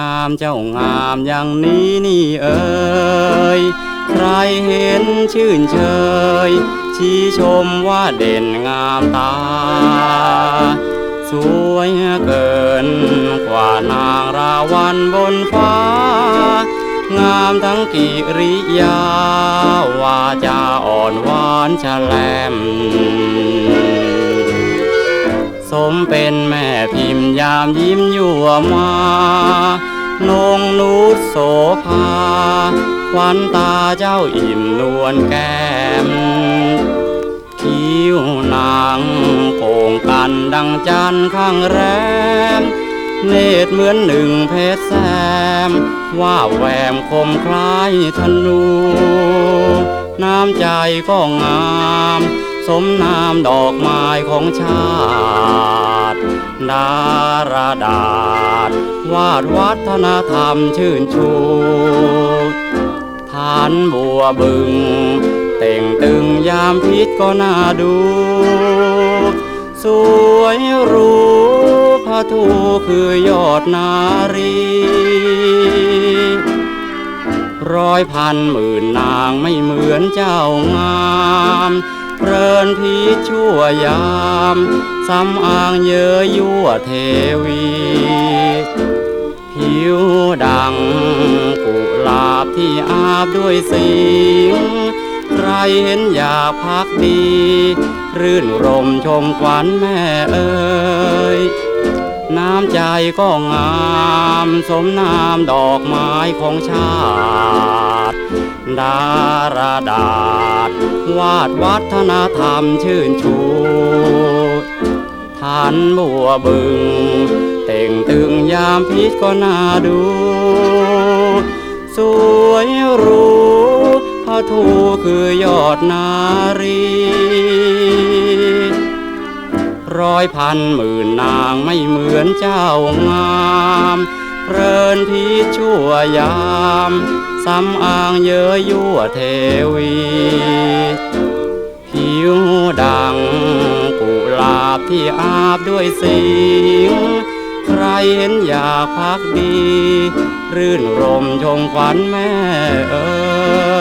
งามเจ้างามอย่างนี้นี่เอ่ยใครเห็นชื่นเชย ชี้ชมว่าเด่นงามตา สวยเกินกว่านางราวันบนฟ้า งามทั้งกิริยา วาจาอ่อนหวานฉลมสมเป็นแม่พิมพ์ยามยิ้มยั่วมา นงนุษโสภาควันตาเจ้าอิ่มนวลแก้ม คิ้วนางโป่งกันดังจันข้างแรม เนตรเหมือนหนึ่งเพชรแซม ว่าแหวมคมคล้ายธนู น้ำใจก็งาม สมนามดอกไม้ของชาติ ดาราดาษวาดวัฒนธรรมชื่นชูฐานบัวบึง เต่งตึงยามพิษก็น่าดู สวยรูพระทูคือยอดนารี ร้อยพันหมื่นนางไม่เหมือนเจ้างาม เพรินพีชั่วยามสำอางเยอยั่วเทวี ผิวดังกุหลาบที่อาบด้วยสิงใครเห็นอยากพักดี รื่นรมชมขวัญแม่เอ่ยน้ำใจก็งามสมนามดอกไม้ของชาติ ดาราดา ษวาดวัฒนธรรมชื่นชูฐานบัวบึง เต่งตึงยามพิษก็น่าดู สวยรูพระทูคือยอดนารี ร้อยพันหมื่นนางไม่เหมือนเจ้างามเพรินพีชั่วยาม สำอางเยอะยั่วเทวี ผิวดังกุหลาบที่อาบด้วยสิงใครเห็นอยากพักดี รื่นรมชมขวัญแม่เออ